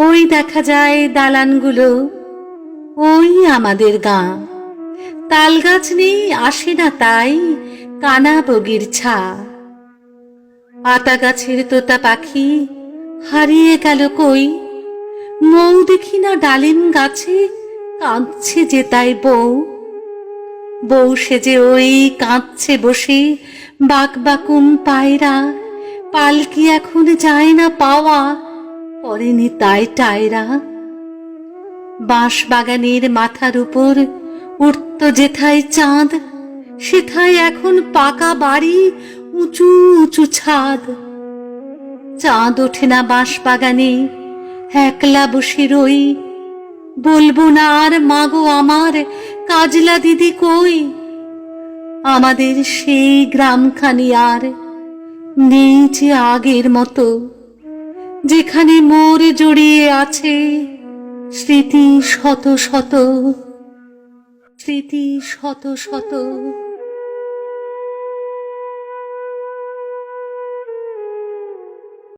ওই দেখা যায় দালানগুলো, ওই আমাদের গাঁ। তাল গাছ নেই, আসে না তাই কানা বগির ছা। আতা গাছের তোতা পাখি হারিয়ে গেল কই? মৌ দেখি না ডালিম গাছে কাঁদছে যে তাই বউ। বউ সেজে ওই কাঁদছে বসে বাক বাকুম পায়রা, পালকি এখন যায় না পাওয়া। পরেনি তাই টায়রা। বাঁশ বাগানের মাথার উপর উঠত যেথায় চাঁদ, সেথায় এখন পাকা বাড়ি, উঁচু উঁচু ছাদ। চাঁদ ওঠে না বাঁশ বাগানে একলা বসে রই। বলব না আর, মাগো আমার, কাজলা দিদি কই? আমাদের সেই গ্রামখানি আর নেই যে আগের মতো। যেখানে মোর জড়িয়ে আছে স্মৃতি শত শত স্মৃতি শত শত।